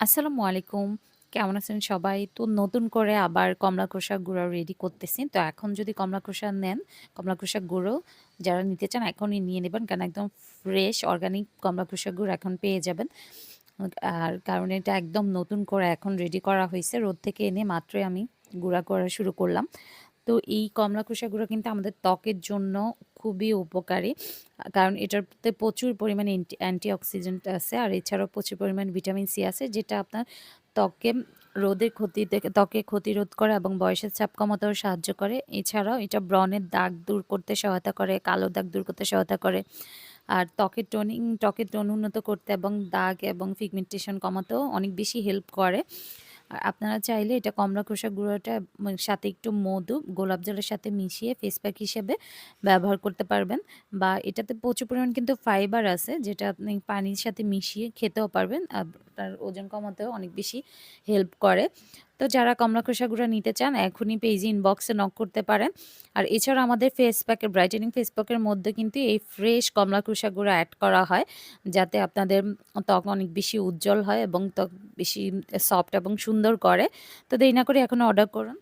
আসসালামু আলাইকুম। কেমন আছেন সবাই? তো নতুন করে আবার কমলা খোসা গুঁড়ো রেডি করতেছি। তো এখন যদি কমলা খোসা নেন, কমলা খোসা গুঁড়ো যারা নিতে চান এখনই নিয়ে নেবেন। কারণ একদম ফ্রেশ অর্গানিক কমলা খোসা গুঁড়ো এখন পেয়ে যাবেন। আর কারণ এটা একদম নতুন করে এখন রেডি করা হয়েছে রোদ থেকে এনে মাত্রই আমি গুঁড়া করা শুরু করলাম। তো এই কমলা খোসা গুঁড়ো কিন্তু আমাদের ত্বকের জন্য খুবই উপকারী। কারণ এটাতে প্রচুর পরিমাণে অ্যান্টিঅক্সিডেন্ট আছে। আর এছাড়াও প্রচুর পরিমাণ ভিটামিন সি আছে যেটা আপনার ত্বকে রোদের ক্ষতি থেকে ত্বকে ক্ষতিরোধ করে এবং বয়সের চাপ কমাতেও সাহায্য করে। এছাড়াও এটা ব্রণের দাগ দূর করতে সহায়তা করে, কালো দাগ দূর করতে সহায়তা করে। আর ত্বকের টোনিং ত্বকের টোন উন্নত করতে এবং দাগ এবং ফিগমেন্টেশন কমাতেও অনেক বেশি হেল্প করে। আর আপনারা চাইলে এটা কমলা খোসা গুঁড়োটা মানে সাথে একটু মধু, গোলাপ জলের সাথে মিশিয়ে ফেস প্যাক হিসেবে ব্যবহার করতে পারবেন বা এটাতে প্রচুর পরিমাণ কিন্তু ফাইবার আছে যেটা আপনি পানির সাথে মিশিয়ে খেতেও পারবেন। আপনার ওজন কমাতেও অনেক বেশি হেল্প করে। তো যারা কমলা খোসা গুঁড়া নিতে চান, এখনই পেজে ইনবক্সে নক করতে পারেন। আর এছাড়া আমাদের ফেস প্যাকের ব্রাইটেনিং ফেস প্যাকের মধ্যে কিন্তু এই ফ্রেশ কমলা খোসা গুঁড়া অ্যাড করা হয়। যাতে আপনাদের ত্বক অনেক বেশি উজ্জ্বল হয় এবং ত্বক বেশি সফট এবং সুন্দর করে। তো দেরি না করে এখন অর্ডার করুন।